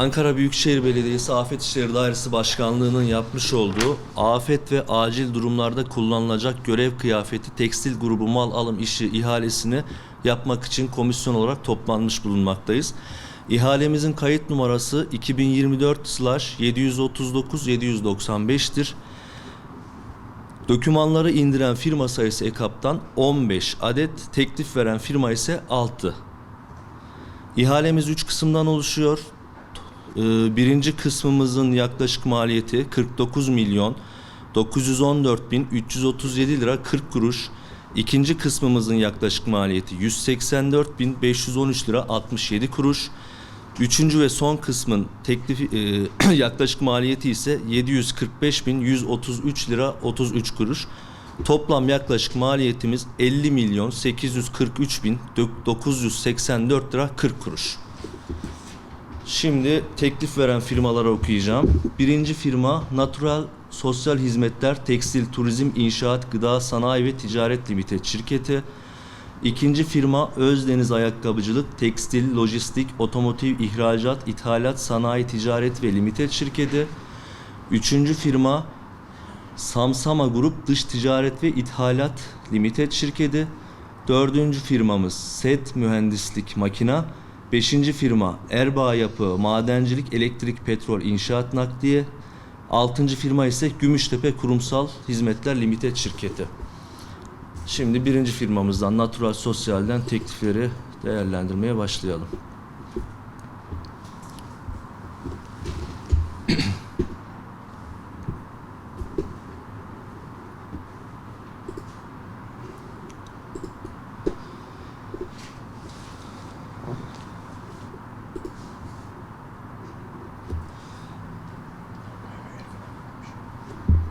Ankara Büyükşehir Belediyesi Afet İşleri Dairesi Başkanlığı'nın yapmış olduğu afet ve acil durumlarda kullanılacak görev kıyafeti tekstil grubu mal alım işi ihalesini yapmak için komisyon olarak toplanmış bulunmaktayız. İhalemizin kayıt numarası 2024/739-795'tir. Dokümanları indiren firma sayısı EKAP'tan 15 adet, teklif veren firma ise 6. İhalemiz 3 kısımdan oluşuyor. Ee, Birinci kısmımızın yaklaşık maliyeti 49 milyon 914 bin 337 lira 40 kuruş. İkinci kısmımızın yaklaşık maliyeti 184 bin 513 lira 67 kuruş. Üçüncü ve son kısmın teklifi e, yaklaşık maliyeti ise 745 bin 133 lira 33 kuruş. Toplam yaklaşık maliyetimiz 50 milyon 843 bin 984 lira 40 kuruş. Şimdi teklif veren firmaları okuyacağım. Birinci firma Natural Sosyal Hizmetler Tekstil Turizm İnşaat Gıda Sanayi ve Ticaret Limited şirketi. İkinci firma Özdeniz Ayakkabıcılık Tekstil Lojistik Otomotiv İhracat İthalat Sanayi Ticaret ve Limited şirketi. Üçüncü firma Samsama Grup Dış Ticaret ve İthalat Limited şirketi. Dördüncü firmamız SET Mühendislik Makina. Beşinci firma Erbağ Yapı Madencilik Elektrik Petrol İnşaat Nakliye. Altıncı firma ise Gümüştepe Kurumsal Hizmetler Limited şirketi. Şimdi birinci firmamızdan Natural Sosyal'den teklifleri değerlendirmeye başlayalım.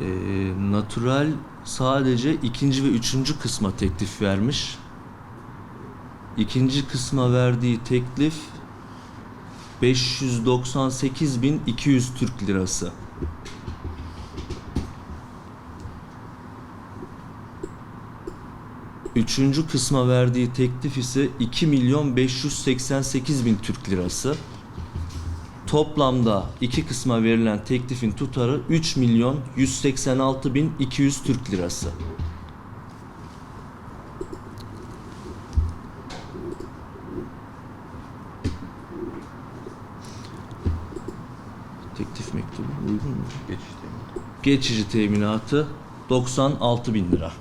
Ee, Natural sadece ikinci ve üçüncü kısma teklif vermiş. İkinci kısma verdiği teklif 598.200 Türk lirası. Üçüncü kısma verdiği teklif ise 2 milyon 588 bin Türk lirası. Toplamda iki kısma verilen teklifin tutarı 3 milyon 186 bin 200 Türk lirası. Teklif mektubu uygun mu? Geçişte mi? Geçici teminatı 96 bin lira.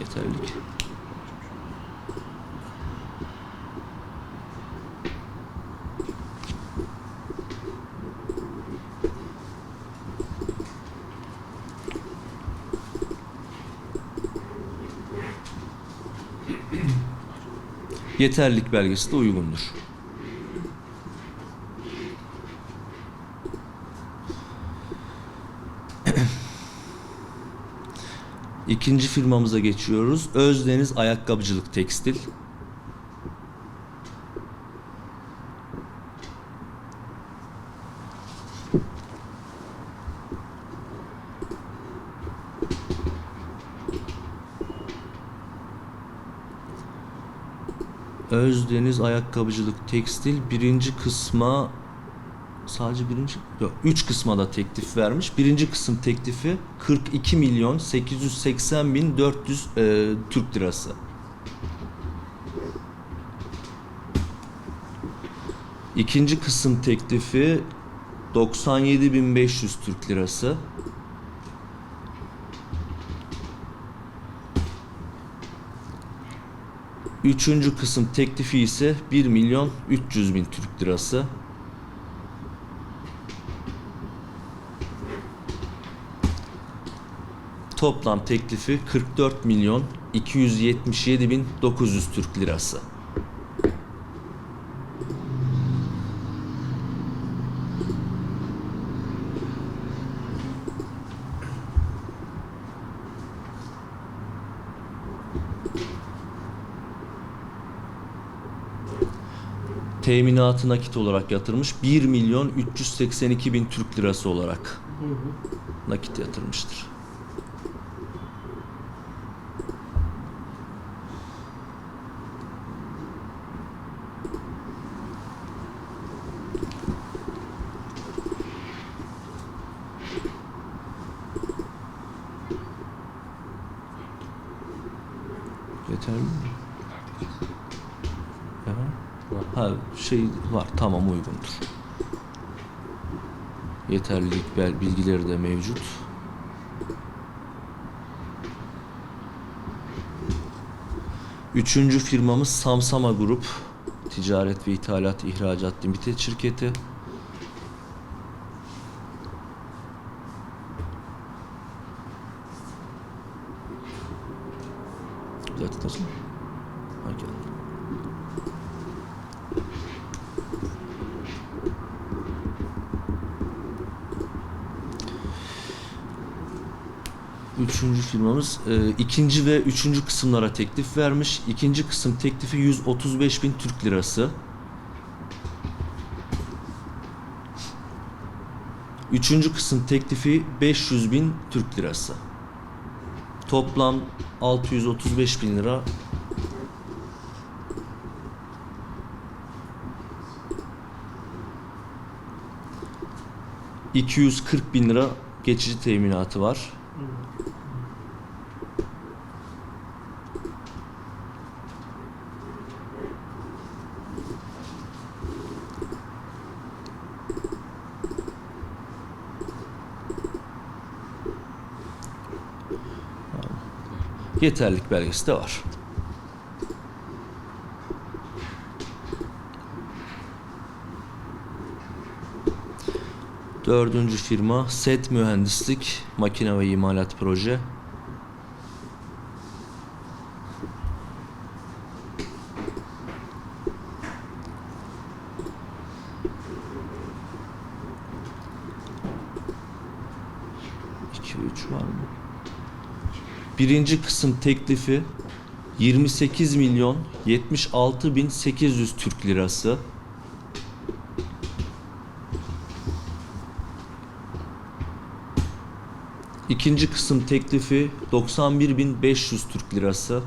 Yeterlik. Yeterlik belgesi de uygundur. İkinci firmamıza geçiyoruz. Özdeniz Ayakkabıcılık Tekstil. Özdeniz Ayakkabıcılık Tekstil birinci kısma sadece birinci yok üç kısma da teklif vermiş. Birinci kısım teklifi 42 milyon 880 bin 400 e, Türk lirası. İkinci kısım teklifi 97 bin 500 Türk lirası. Üçüncü kısım teklifi ise 1 milyon 300 bin Türk lirası. Toplam teklifi 44 milyon 277 bin 900 Türk lirası. teminatı nakit olarak yatırmış. 1 milyon 382 bin Türk lirası olarak nakit yatırmıştır. Yeterli mi? Ha şey var tamam uygundur. Yeterlilik bilgileri de mevcut. Üçüncü firmamız Samsama Grup. Ticaret ve İthalat İhracat Limited şirketi. Üçüncü firmamız e, ikinci ve üçüncü kısımlara teklif vermiş. İkinci kısım teklifi 135 bin Türk lirası. Üçüncü kısım teklifi 500 bin Türk lirası. Toplam 635 bin lira. ...240 bin lira geçici teminatı var. Yeterlik belgesi de var. Dördüncü firma SET Mühendislik Makine ve İmalat Proje. İki üç var mı? Birinci kısım teklifi 28 milyon 76 bin 800 Türk lirası. İkinci kısım teklifi 91 bin 500 Türk lirası.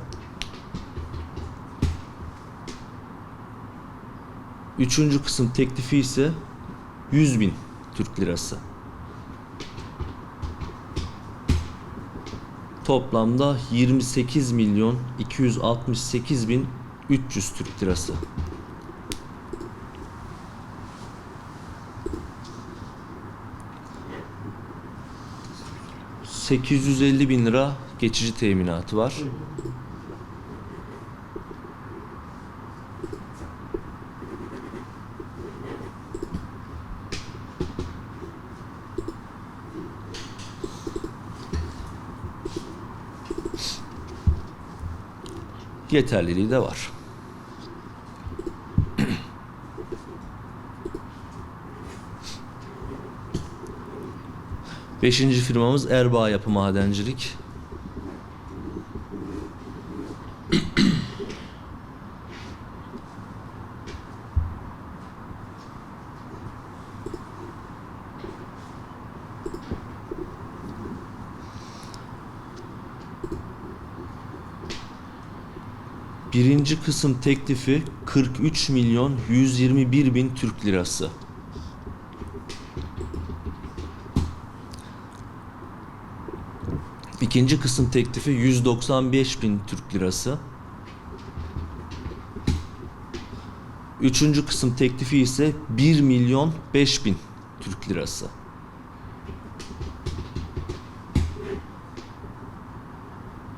Üçüncü kısım teklifi ise 100 bin Türk lirası. Toplamda 28 milyon 268 bin 300 Türk lirası. ...850 bin lira geçici teminatı var. Yeterliliği de var. Beşinci firmamız Erbaa Yapı Madencilik. Birinci kısım teklifi 43 milyon 121 bin Türk lirası. İkinci kısım teklifi 195 bin Türk lirası. Üçüncü kısım teklifi ise 1 milyon 5 bin Türk lirası.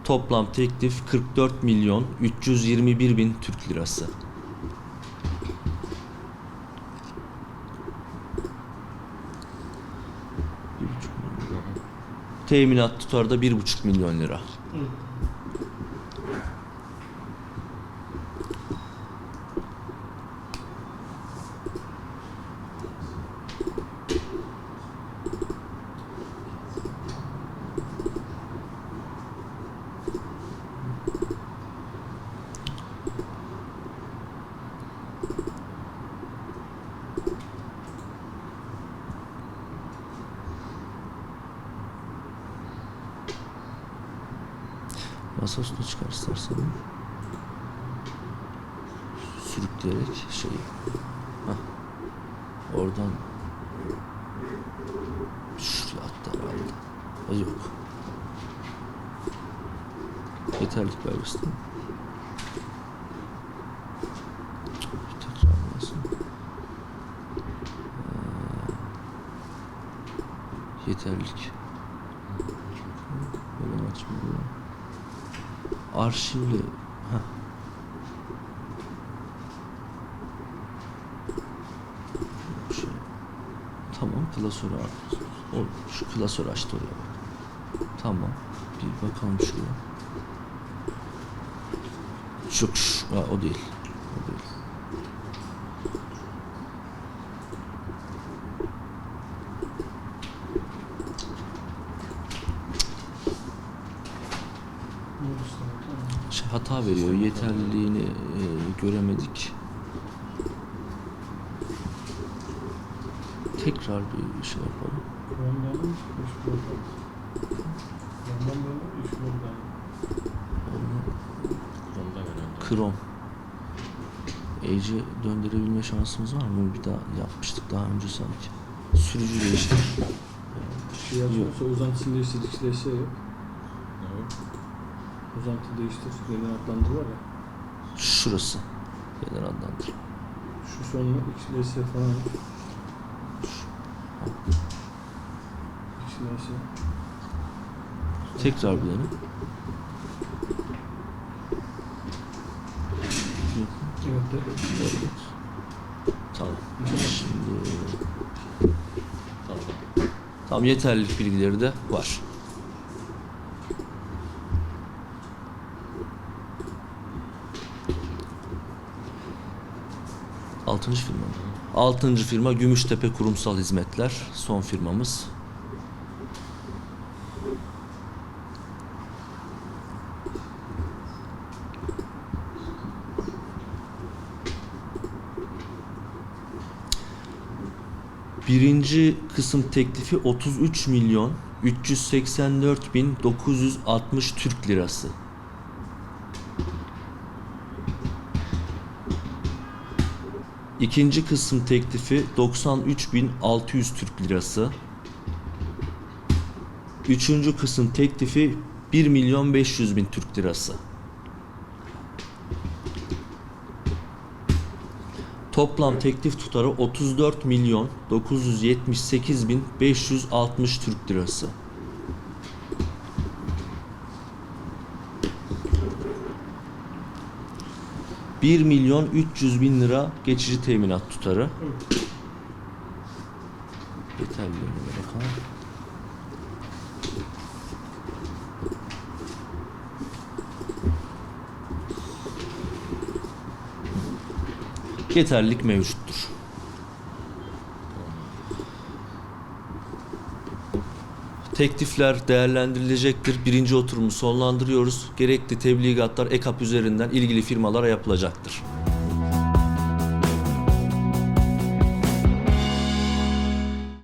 Toplam teklif 44 milyon 321 bin Türk lirası. Teminat tutarı da 1,5 milyon lira. Masa çıkar istersen. Sürükleyerek şey. Hah. Oradan şuraya attı herhalde. Ha, yok. Yeterlik belgesi değil mi? Arşivli heh. Şey, tamam klasörü aç. O, şu klasörü açtı oraya bak. Tamam. Bir bakalım şuraya. Şu, şu ha, o değil. O değil. Şey, hata veriyor. Yeterliliğini e, göremedik. Tekrar bir şey yapalım. Chrome. Edge'i döndürebilme şansımız var mı? Bir daha yapmıştık daha önce sanki. Sürücü değiştir. Şey yazıyorsa uzantısını değiştir, XLS yok. Uzantı değiştir, yeniden adlandır var ya. Şurası. Yeniden adlandır. Şu sonuna XLS falan. XLS. Tekrar bir dene. Evet. Evet. Tamam. Şimdi Tamam. Tamam yeterlilik bilgileri de var. Altıncı firma. mı? Altıncı firma Gümüştepe Kurumsal Hizmetler. Son firmamız. Birinci kısım teklifi 33 milyon 384 bin 960 Türk lirası. İkinci kısım teklifi 93 bin 600 Türk lirası. Üçüncü kısım teklifi 1 milyon 500 bin Türk lirası. Toplam teklif tutarı 34 milyon 978 bin 560 Türk lirası. Bir milyon 300 bin lira geçici teminat tutarı. Yeterli mi bakalım. Yeterlilik mevcuttur. Teklifler değerlendirilecektir. Birinci oturumu sonlandırıyoruz. Gerekli tebligatlar EKAP üzerinden ilgili firmalara yapılacaktır.